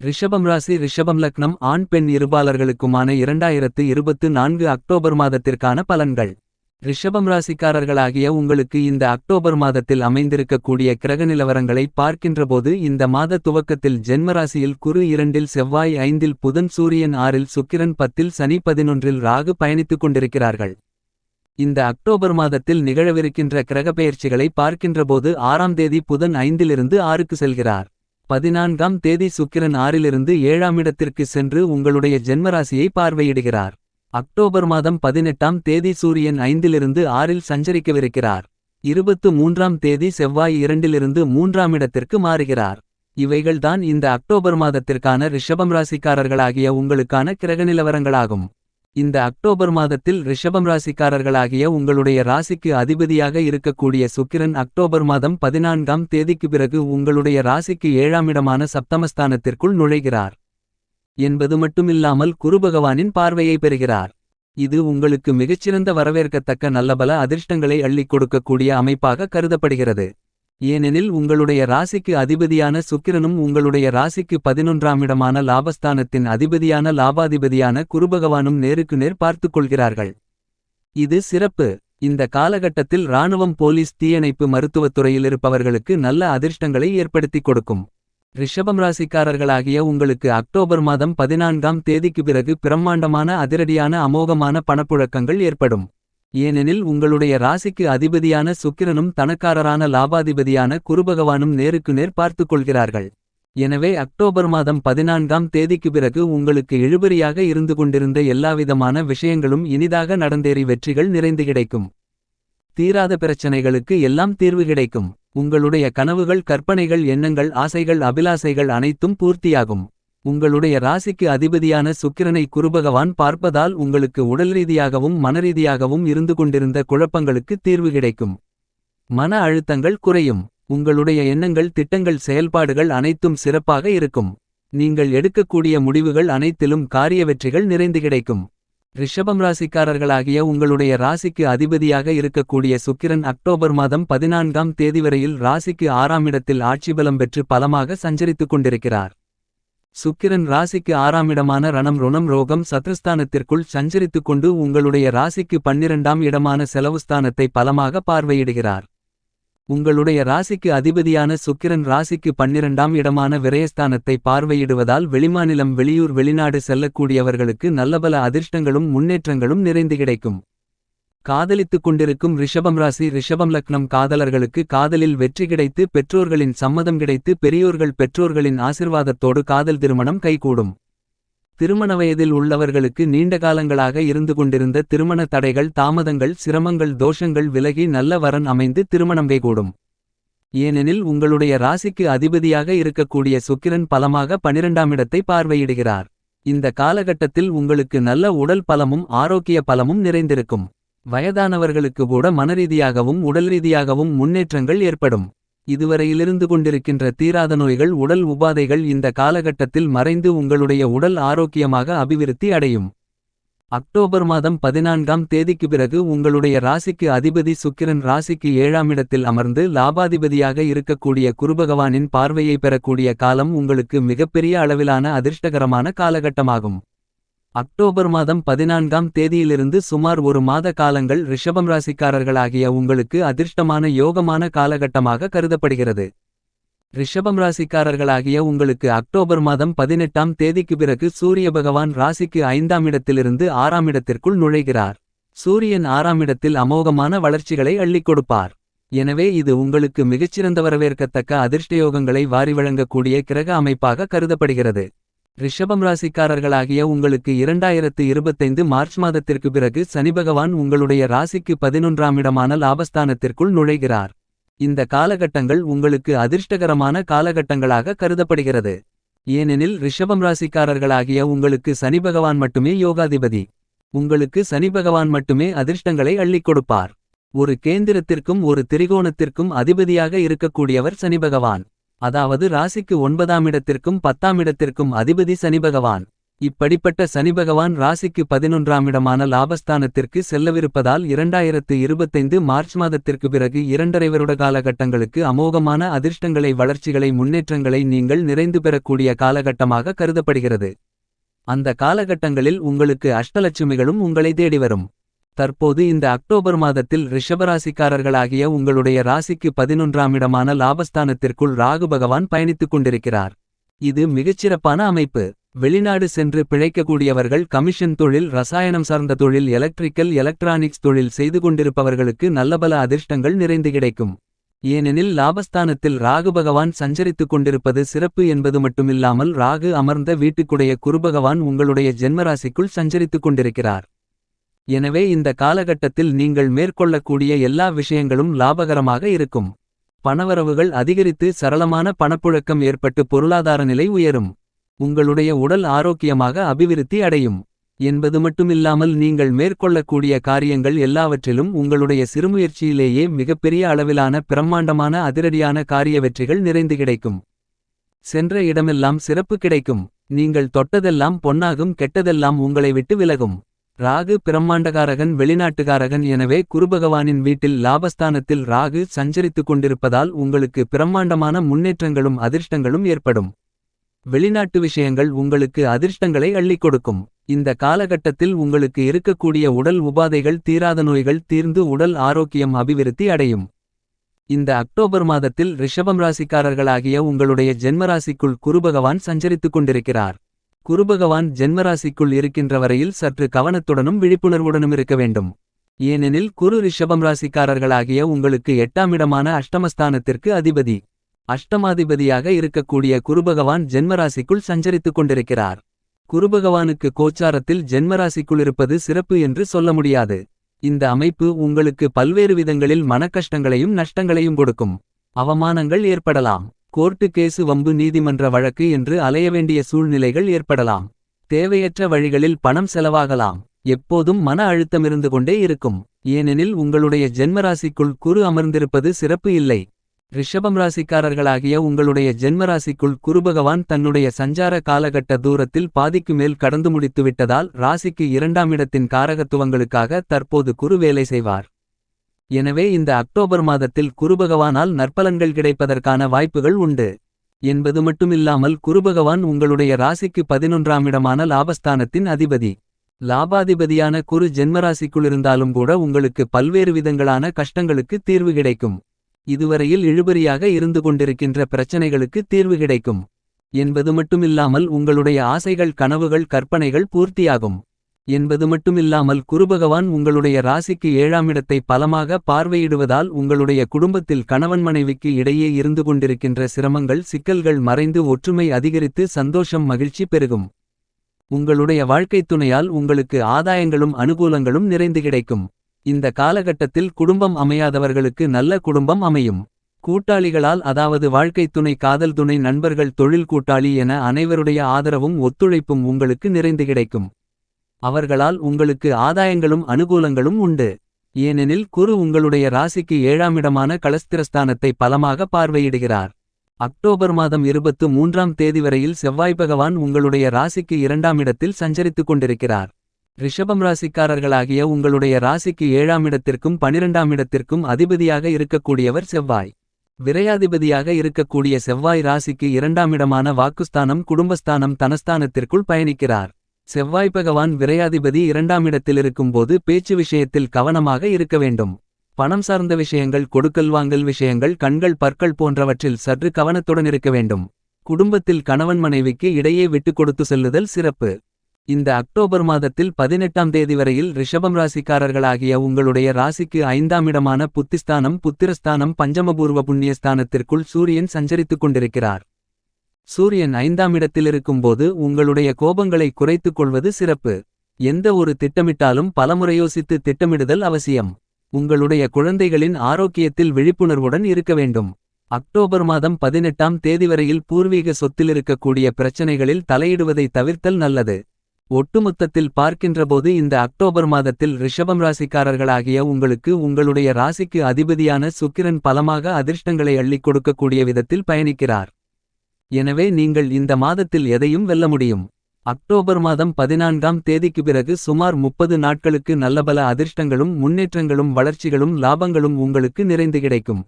ரிஷபம் ராசி ரிஷபம் லக்னம் ஆண் பெண் இருபாலர்களுக்குமான இரண்டாயிரத்து இருபத்து நான்கு அக்டோபர் மாதத்திற்கான பலன்கள். ரிஷபம் ராசிக்காரர்களாகிய உங்களுக்கு இந்த அக்டோபர் மாதத்தில் அமைந்திருக்கக்கூடிய கிரக நிலவரங்களை பார்க்கின்றபோது இந்த மாத துவக்கத்தில் ஜென்மராசியில் குரு இரண்டில் செவ்வாய் ஐந்தில் புதன் சூரியன் ஆறில் சுக்கிரன் பத்தில் சனி பதினொன்றில் ராகு பயணித்துக் கொண்டிருக்கிறார்கள். இந்த அக்டோபர் மாதத்தில் நிகழவிருக்கின்ற கிரகப்பெயர்ச்சிகளை பார்க்கின்றபோது ஆறாம் தேதி புதன் ஐந்திலிருந்து ஆறுக்கு செல்கிறார். பதினான்காம் தேதி சுக்கிரன் ஆறிலிருந்து ஏழாம் இடத்திற்கு சென்று உங்களுடைய ஜென்மராசியை பார்வையிடுகிறார். அக்டோபர் மாதம் பதினெட்டாம் தேதி சூரியன் ஐந்திலிருந்து ஆறில் சஞ்சரிக்கவிருக்கிறார். இருபத்து மூன்றாம் தேதி செவ்வாய் இரண்டிலிருந்து மூன்றாம் இடத்திற்கு மாறுகிறார். இவைகள்தான் இந்த அக்டோபர் மாதத்திற்கான ரிஷபம் ராசிக்காரர்களாகிய உங்களுக்கான கிரக நிலவரங்களாகும் இந்த அக்டோபர் மாதத்தில் ரிஷபம் ராசிக்காரர்களாகிய உங்களுடைய ராசிக்கு அதிபதியாக இருக்கக்கூடிய சுக்கிரன் அக்டோபர் மாதம் பதினான்காம் தேதிக்கு பிறகு உங்களுடைய ராசிக்கு ஏழாம் இடமான சப்தமஸ்தானத்திற்குள் நுழைகிறார். என்பது மட்டுமில்லாமல் குருபகவானின் பார்வையை பெறுகிறார். இது உங்களுக்கு மிகச்சிறந்த வரவேற்கத்தக்க நல்லபல அதிர்ஷ்டங்களை அள்ளிக் கொடுக்கக்கூடிய அமைப்பாக கருதப்படுகிறது. ஏனெனில் உங்களுடைய ராசிக்கு அதிபதியான சுக்கிரனும் உங்களுடைய ராசிக்கு பதினொன்றாம் இடமான லாபஸ்தானத்தின் அதிபதியான லாபாதிபதியான குருபகவானும் நேருக்கு நேர் பார்த்துக் கொள்கிறார்கள் இது சிறப்பு. இந்த காலகட்டத்தில் இராணுவம் போலீஸ் தீயணைப்பு மருத்துவத்துறையில் இருப்பவர்களுக்கு நல்ல அதிர்ஷ்டங்களை ஏற்படுத்திக் கொடுக்கும். ரிஷபம் ராசிக்காரர்களாகிய உங்களுக்கு அக்டோபர் மாதம் பதினான்காம் தேதிக்கு பிறகு பிரம்மாண்டமான அதிரடியான அமோகமான பணப்புழக்கங்கள் ஏற்படும். ஏனெனில் உங்களுடைய ராசிக்கு அதிபதியான சுக்கிரனும் தனக்காரரான லாபாதிபதியான குருபகவானும் நேருக்கு நேர் பார்த்துக் கொள்கிறார்கள். எனவே அக்டோபர் மாதம் பதினான்காம் தேதிக்கு பிறகு உங்களுக்கு இழுபறியாக இருந்து கொண்டிருந்த எல்லாவிதமான விஷயங்களும் இனிதாக நடந்தேறி வெற்றிகள் நிறைந்து கிடைக்கும். தீராத பிரச்சனைகளுக்கு எல்லாம் தீர்வு கிடைக்கும். உங்களுடைய கனவுகள் கற்பனைகள் எண்ணங்கள் ஆசைகள் அபிலாசைகள் அனைத்தும் பூர்த்தியாகும். உங்களுடைய ராசிக்கு அதிபதியான சுக்கிரனை குருபகவான் பார்ப்பதால் உங்களுக்கு உடல் ரீதியாகவும் மனரீதியாகவும் இருந்து கொண்டிருந்த குழப்பங்களுக்கு தீர்வு கிடைக்கும். மன அழுத்தங்கள் குறையும். உங்களுடைய எண்ணங்கள் திட்டங்கள் செயல்பாடுகள் அனைத்தும் சிறப்பாக இருக்கும். நீங்கள் எடுக்கக்கூடிய முடிவுகள் அனைத்திலும் காரிய வெற்றிகள் நிறைந்து கிடைக்கும். ரிஷபம் ராசிக்காரர்களாகிய உங்களுடைய ராசிக்கு அதிபதியாக இருக்கக்கூடிய சுக்கிரன் அக்டோபர் மாதம் பதினான்காம் தேதி வரையில் ராசிக்கு ஆறாம் இடத்தில் ஆட்சி பலம் பெற்று பலமாக சஞ்சரித்துக் கொண்டிருக்கிறார். சுக்கிரன் ராசிக்கு ஆறாம் இடமான ரணம் ருணம் ரோகம் சத்ருஸ்தானத்திற்குள் சஞ்சரித்துக் கொண்டு உங்களுடைய ராசிக்கு பன்னிரண்டாம் இடமான செலவுஸ்தானத்தை பலமாக பார்வையிடுகிறார். உங்களுடைய ராசிக்கு அதிபதியான சுக்கிரன் ராசிக்கு பன்னிரண்டாம் இடமான விரயஸ்தானத்தை பார்வையிடுவதால் வெளிமாநிலம் வெளியூர் வெளிநாடு செல்லக்கூடியவர்களுக்கு நல்லபல அதிர்ஷ்டங்களும் முன்னேற்றங்களும் நிறைந்து கிடைக்கும். காதலித்துக் கொண்டிருக்கும் ரிஷபம் ராசி ரிஷபம் லக்னம் காதலர்களுக்கு காதலில் வெற்றி கிடைத்து பெற்றோர்களின் சம்மதம் கிடைத்து பெரியோர்கள் பெற்றோர்களின் ஆசிர்வாதத்தோடு காதல் திருமணம் கைகூடும். திருமண வயதில் உள்ளவர்களுக்கு நீண்ட காலங்களாக இருந்து கொண்டிருந்த திருமண தடைகள் தாமதங்கள் சிரமங்கள் தோஷங்கள் விலகி நல்ல வரன் அமைந்து திருமணம் கைகூடும். ஏனெனில் உங்களுடைய ராசிக்கு அதிபதியாக இருக்கக்கூடிய சுக்கிரன் பலமாக பனிரெண்டாம் இடத்தை பார்வையிடுகிறார். இந்த காலகட்டத்தில் உங்களுக்கு நல்ல உடல் பலமும் ஆரோக்கிய பலமும் நிறைந்திருக்கும். வயதானவர்களுக்கு கூட மனரீதியாகவும் உடல் ரீதியாகவும் முன்னேற்றங்கள் ஏற்படும். இதுவரையிலிருந்து கொண்டிருக்கின்ற தீராத நோய்கள் உடல் உபாதைகள் இந்த காலகட்டத்தில் மறைந்து உங்களுடைய உடல் ஆரோக்கியமாக அபிவிருத்தி அடையும். அக்டோபர் மாதம் பதினான்காம் தேதிக்கு பிறகு உங்களுடைய ராசிக்கு அதிபதி சுக்கிரன் ராசிக்கு ஏழாம் இடத்தில் அமர்ந்து லாபாதிபதியாக இருக்கக்கூடிய குருபகவானின் பார்வையை பெறக்கூடிய காலம் உங்களுக்கு மிகப்பெரிய அளவிலான அதிர்ஷ்டகரமான காலகட்டமாகும். அக்டோபர் மாதம் பதினான்காம் தேதியிலிருந்து சுமார் ஒரு மாத காலங்கள் ரிஷபம் ராசிக்காரர்களாகிய உங்களுக்கு அதிர்ஷ்டமான யோகமான காலகட்டமாக கருதப்படுகிறது. ரிஷபம் ராசிக்காரர்களாகிய உங்களுக்கு அக்டோபர் மாதம் பதினெட்டாம் தேதிக்கு பிறகு சூரிய பகவான் ராசிக்கு ஐந்தாம் இடத்திலிருந்து ஆறாம் இடத்திற்குள் நுழைகிறார். சூரியன் ஆறாம் இடத்தில் அமோகமான வளர்ச்சிகளை அள்ளிக் கொடுப்பார். எனவே இது உங்களுக்கு மிகச்சிறந்த வரவேற்கத்தக்க அதிர்ஷ்டயோகங்களை வாரி வழங்கக்கூடிய கிரக அமைப்பாக கருதப்படுகிறது. ரிஷபம் ராசிக்காரர்களாகிய உங்களுக்கு இரண்டாயிரத்து இருபத்தைந்து மார்ச் மாதத்திற்கு பிறகு சனிபகவான் உங்களுடைய ராசிக்கு பதினொன்றாம் இடமான லாபஸ்தானத்திற்குள் நுழைகிறார். இந்த காலகட்டங்கள் உங்களுக்கு அதிர்ஷ்டகரமான காலகட்டங்களாக கருதப்படுகிறது. ஏனெனில் ரிஷபம் ராசிக்காரர்களாகிய உங்களுக்கு சனிபகவான் மட்டுமே யோகாதிபதி. உங்களுக்கு சனிபகவான் மட்டுமே அதிர்ஷ்டங்களை அள்ளிக் கொடுப்பார். ஒரு கேந்திரத்திற்கும் ஒரு திரிகோணத்திற்கும் அதிபதியாக இருக்கக்கூடியவர் சனிபகவான் அதாவது ராசிக்கு ஒன்பதாம் இடத்திற்கும் பத்தாம் இடத்திற்கும் அதிபதி சனிபகவான் இப்படிப்பட்ட சனிபகவான் ராசிக்கு பதினொன்றாம் இடமான லாபஸ்தானத்திற்கு செல்லவிருப்பதால் இரண்டாயிரத்து இருபத்தைந்து மார்ச் மாதத்திற்கு பிறகு இரண்டரை வருட காலகட்டங்களுக்கு அமோகமான அதிர்ஷ்டங்களை வளர்ச்சிகளை முன்னேற்றங்களை நீங்கள் நிறைந்து பெறக்கூடிய காலகட்டமாக கருதப்படுகிறது. அந்த காலகட்டங்களில் உங்களுக்கு அஷ்டலட்சுமிகளும் உங்களை தேடி வரும். தற்போது இந்த அக்டோபர் மாதத்தில் ரிஷபராசிக்காரர்களாகிய உங்களுடைய ராசிக்கு பதினொன்றாம் இடமான லாபஸ்தானத்திற்குள் ராகு பகவான் பயணித்துக் கொண்டிருக்கிறார். இது மிகச்சிறப்பான அமைப்பு. வெளிநாடு சென்று பிழைக்கக்கூடியவர்கள் கமிஷன் தொழில் ரசாயனம் சார்ந்த தொழில் எலக்ட்ரிக்கல் எலக்ட்ரானிக்ஸ் தொழில் செய்து கொண்டிருப்பவர்களுக்கு நல்லபல அதிர்ஷ்டங்கள் நிறைந்து கிடைக்கும். ஏனெனில் லாபஸ்தானத்தில் ராகு பகவான் சஞ்சரித்துக் கொண்டிருப்பது சிறப்பு என்பது மட்டுமில்லாமல் ராகு அமர்ந்த வீட்டுக்குடைய குருபகவான் உங்களுடைய ஜென்மராசிக்குள் சஞ்சரித்துக் கொண்டிருக்கிறார். எனவே இந்த காலகட்டத்தில் நீங்கள் மேற்கொள்ளக்கூடிய எல்லா விஷயங்களும் லாபகரமாக இருக்கும். பணவரவுகள் அதிகரித்து சரளமான பணப்புழக்கம் ஏற்பட்டு பொருளாதார நிலை உயரும். உங்களுடைய உடல் ஆரோக்கியமாக அபிவிருத்தி அடையும். என்பது மட்டுமில்லாமல் நீங்கள் மேற்கொள்ளக்கூடிய காரியங்கள் எல்லாவற்றிலும் உங்களுடைய சிறுமுயற்சியிலேயே மிகப்பெரிய அளவிலான பிரம்மாண்டமான அதிரடியான காரிய வெற்றிகள் நிறைந்து கிடைக்கும். சென்ற இடமெல்லாம் சிறப்பு கிடைக்கும். நீங்கள் தொட்டதெல்லாம் பொன்னாகும் கெட்டதெல்லாம் உங்களை விட்டு விலகும். ராகு பிரம்மாண்டகாரகன் வெளிநாட்டுகாரகன் எனவே குருபகவானின் வீட்டில் லாபஸ்தானத்தில் ராகு சஞ்சரித்துக் கொண்டிருப்பதால் உங்களுக்கு பிரம்மாண்டமான முன்னேற்றங்களும் அதிர்ஷ்டங்களும் ஏற்படும். வெளிநாட்டு விஷயங்கள் உங்களுக்கு அதிர்ஷ்டங்களை அள்ளிக் கொடுக்கும். இந்த காலகட்டத்தில் உங்களுக்கு இருக்கக்கூடிய உடல் உபாதைகள் தீராத நோய்கள் தீர்ந்து உடல் ஆரோக்கியம் அபிவிருத்தி அடையும். இந்த அக்டோபர் மாதத்தில் ரிஷபம் ராசிக்காரர்களாகிய உங்களுடைய ஜென்மராசிக்குள் குருபகவான் சஞ்சரித்துக் கொண்டிருக்கிறார். குருபகவான் ஜென்மராசிக்குள் இருக்கின்ற வரையில் சற்று கவனத்துடனும் விழிப்புணர்வுடனும் இருக்க வேண்டும். ஏனெனில் குரு ரிஷபம் ராசிக்காரர்களாகிய உங்களுக்கு எட்டாம் இடமான அஷ்டமஸ்தானத்திற்கு அதிபதி. அஷ்டமாதிபதியாக இருக்கக்கூடிய குருபகவான் ஜென்மராசிக்குள் சஞ்சரித்துக் கொண்டிருக்கிறார். குருபகவானுக்கு கோச்சாரத்தில் ஜென்மராசிக்குள் இருப்பது சிறப்பு என்று சொல்ல முடியாது. இந்த அமைப்பு உங்களுக்கு பல்வேறு விதங்களில் மனக்கஷ்டங்களையும் நஷ்டங்களையும் கொடுக்கும். அவமானங்கள் ஏற்படலாம். கோர்ட்டு கேசு வம்பு நீதிமன்ற வழக்கு என்று அலைய வேண்டிய சூழ்நிலைகள் ஏற்படலாம். தேவையற்ற வழிகளில் பணம் செலவாகலாம். எப்போதும் மன அழுத்தமிருந்து கொண்டே இருக்கும். ஏனெனில் உங்களுடைய ஜென்மராசிக்குள் குரு அமர்ந்திருப்பது சிறப்பு இல்லை. ரிஷபம் ராசிக்காரர்களாகிய உங்களுடைய ஜென்மராசிக்குள் குருபகவான் தன்னுடைய சஞ்சார காலகட்ட தூரத்தில் பாதிக்கு மேல் கடந்து முடித்துவிட்டதால் ராசிக்கு இரண்டாம் இடத்தின் காரகத்துவங்களுக்காக தற்போது குரு வேலை செய்வார். எனவே இந்த அக்டோபர் மாதத்தில் குருபகவானால் நற்பலன்கள் கிடைப்பதற்கான வாய்ப்புகள் உண்டு. என்பது மட்டுமில்லாமல் குருபகவான் உங்களுடைய ராசிக்கு பதினொன்றாம் இடமான லாபஸ்தானத்தின் அதிபதி. லாபாதிபதியான குரு ஜென்மராசிக்குள்ளிருந்தாலும் கூட உங்களுக்கு பல்வேறு விதங்களான கஷ்டங்களுக்கு தீர்வு கிடைக்கும். இதுவரையில் இழுபறியாக இருந்து கொண்டிருக்கின்ற பிரச்சனைகளுக்கு தீர்வு கிடைக்கும். என்பது மட்டுமில்லாமல் உங்களுடைய ஆசைகள் கனவுகள் கற்பனைகள் பூர்த்தியாகும். என்பது மட்டுமில்லாமல் குருபகவான் உங்களுடைய ராசிக்கு ஏழாமிடத்தை பலமாக பார்வையிடுவதால் உங்களுடைய குடும்பத்தில் கணவன் மனைவிக்கு இடையே இருந்து கொண்டிருக்கின்ற சிரமங்கள் சிக்கல்கள் மறைந்து ஒற்றுமை அதிகரித்து சந்தோஷம் மகிழ்ச்சி பெருகும். உங்களுடைய வாழ்க்கைத் துணையால் உங்களுக்கு ஆதாயங்களும் அனுகூலங்களும் நிறைந்து கிடைக்கும். இந்த காலகட்டத்தில் குடும்பம் அமையாதவர்களுக்கு நல்ல குடும்பம் அமையும். கூட்டாளிகளால் அதாவது வாழ்க்கைத் துணை காதல் துணை நண்பர்கள் தொழில் கூட்டாளி என அனைவருடைய ஆதரவும் ஒத்துழைப்பும் உங்களுக்கு நிறைந்து கிடைக்கும். அவர்களால் உங்களுக்கு ஆதாயங்களும் அனுகூலங்களும் உண்டு. ஏனெனில் குரு உங்களுடைய ராசிக்கு ஏழாமிடமான களஸ்திரஸ்தானத்தை பலமாக பார்வையிடுகிறார். அக்டோபர் மாதம் இருபத்து மூன்றாம் தேதி வரையில் செவ்வாய் பகவான் உங்களுடைய ராசிக்கு இரண்டாம் இடத்தில் சஞ்சரித்துக் கொண்டிருக்கிறார். ரிஷபம் ராசிக்காரர்களாகிய உங்களுடைய ராசிக்கு ஏழாம் இடத்திற்கும் பனிரெண்டாம் இடத்திற்கும் அதிபதியாக இருக்கக்கூடியவர் செவ்வாய். விரையாதிபதியாக இருக்கக்கூடிய செவ்வாய் ராசிக்கு இரண்டாம் இடமான வாக்குஸ்தானம் குடும்பஸ்தானம் தனஸ்தானத்திற்குள் பயணிக்கிறார். செவ்வாய் பகவான் விரையாதிபதி இரண்டாம் இடத்தில் இருக்கும்போது பேச்சு விஷயத்தில் கவனமாக இருக்க வேண்டும். பணம் சார்ந்த விஷயங்கள் கொடுக்கல் வாங்கல் விஷயங்கள் கண்கள் பற்கள் போன்றவற்றில் சற்று கவனத்துடன் இருக்க வேண்டும். குடும்பத்தில் கணவன் மனைவிக்கு இடையே விட்டு கொடுத்து செல்லுதல் சிறப்பு. இந்த அக்டோபர் மாதத்தில் பதினெட்டாம் தேதி வரையில் ரிஷபம் ராசிக்காரர்களாகிய உங்களுடைய ராசிக்கு ஐந்தாம் இடமான புத்திஸ்தானம் புத்திரஸ்தானம் பஞ்சமபூர்வ புண்ணியஸ்தானத்திற்குள் சூரியன் சஞ்சரித்துக் கொண்டிருக்கிறார். சூரியன் ஐந்தாம் இடத்தில் இருக்கும்போது உங்களுடைய கோபங்களை குறைத்துக் கொள்வது சிறப்பு. எந்த ஒரு திட்டமிட்டாலும் பலமுறையோசித்து திட்டமிடுதல் அவசியம். உங்களுடைய குழந்தைகளின் ஆரோக்கியத்தில் விழிப்புணர்வுடன் இருக்க வேண்டும். அக்டோபர் மாதம் பதினெட்டாம் தேதி வரையில் பூர்வீக சொத்தில் இருக்கக்கூடிய பிரச்சனைகளில் தலையிடுவதை தவிர்த்தல் நல்லது. ஒட்டுமொத்தத்தில் பார்க்கின்றபோது இந்த அக்டோபர் மாதத்தில் ரிஷபம் ராசிக்காரர்களாகிய உங்களுக்கு உங்களுடைய ராசிக்கு அதிபதியான சுக்கிரன் பலமாக அதிர்ஷ்டங்களை அள்ளிக் கொடுக்கக்கூடிய விதத்தில் பயணிக்கிறார். எனவே நீங்கள் இந்த மாதத்தில் எதையும் வெல்ல முடியும். அக்டோபர் மாதம் பதினான்காம் தேதிக்கு பிறகு சுமார் முப்பது நாட்களுக்கு நல்லபல அதிர்ஷ்டங்களும் முன்னேற்றங்களும் வளர்ச்சிகளும் லாபங்களும் உங்களுக்கு நிறைந்து கிடைக்கும்.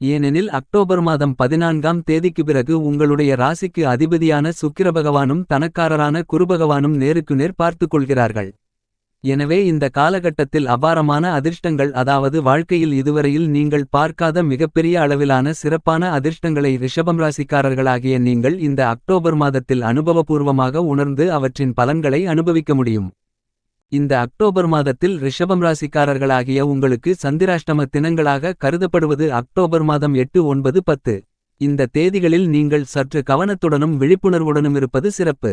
ஏனெனில் அக்டோபர் மாதம் பதினான்காம் தேதிக்கு பிறகு உங்களுடைய ராசிக்கு அதிபதியான சுக்கிரபகவானும் தனக்காரரான குருபகவானும் நேருக்கு நேர் பார்த்துக் கொள்கிறார்கள். எனவே இந்த காலகட்டத்தில் அபாரமான அதிர்ஷ்டங்கள் அதாவது வாழ்க்கையில் இதுவரையில் நீங்கள் பார்க்காத மிகப்பெரிய அளவிலான சிறப்பான அதிர்ஷ்டங்களை ரிஷபம் ராசிக்காரர்களாகிய நீங்கள் இந்த அக்டோபர் மாதத்தில் அனுபவபூர்வமாக உணர்ந்து அவற்றின் பலன்களை அனுபவிக்க முடியும். இந்த அக்டோபர் மாதத்தில் ரிஷபம் ராசிக்காரர்களாகிய உங்களுக்கு சந்திராஷ்டம தினங்களாக கருதப்படுவது அக்டோபர் மாதம் எட்டு ஒன்பது பத்து. இந்த தேதிகளில் நீங்கள் சற்று கவனத்துடனும் விழிப்புணர்வுடனும் இருப்பது சிறப்பு.